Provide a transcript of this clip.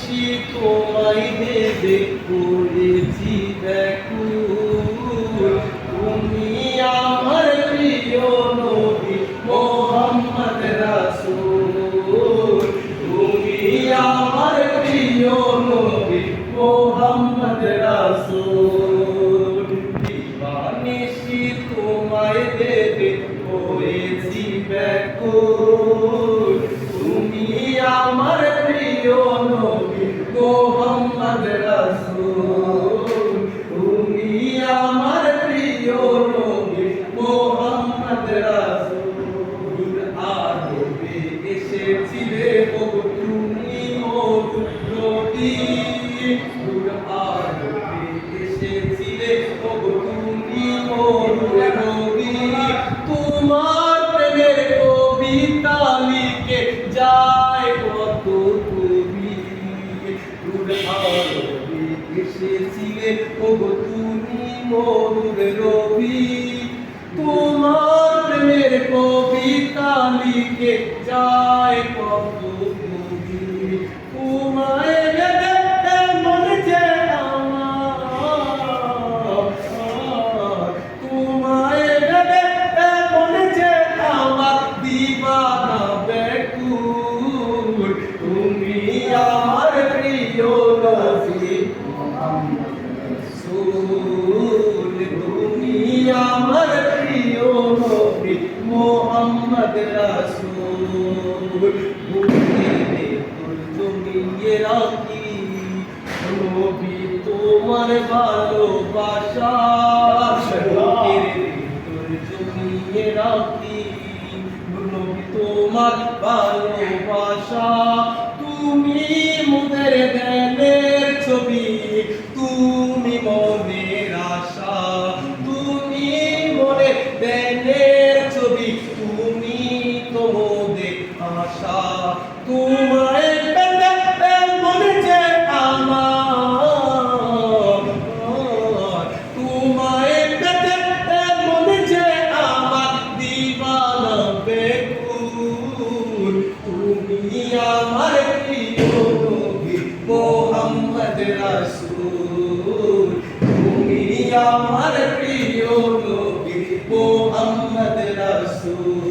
নিশি তোমায় দেবে, করেছি ব্যাকুল। তুমি আমার প্রিয় নবী মোহাম্মদ রাসূল। তুমি আমার প্রিয় নবী মোহাম্মদ রাসূল। দিবানিশি তোমায় দেবে হয়েছি ব্যাকুল। তুমি আমার তুমি। মোর রবি। তোমার প্রেমের কবিতা লিখে যায় কত তোমায় তুমি আমার প্রিয় নবী রাসূল। তুমি আমার প্রিয় নবী মোহাম্মদ রাসূল। বুকে জমিয়ে রাখি। নবী তোমার ভালোবাসা। তোমার ভালোবাসা তুমি মুখের দেনের ছবি, তুমি মনের আশা, তুমি মনে দেনের ছবি, তুমি তো মোদের আশা, তোমার আমার প্রিয় নবী মোহাম্মদ রাসূল।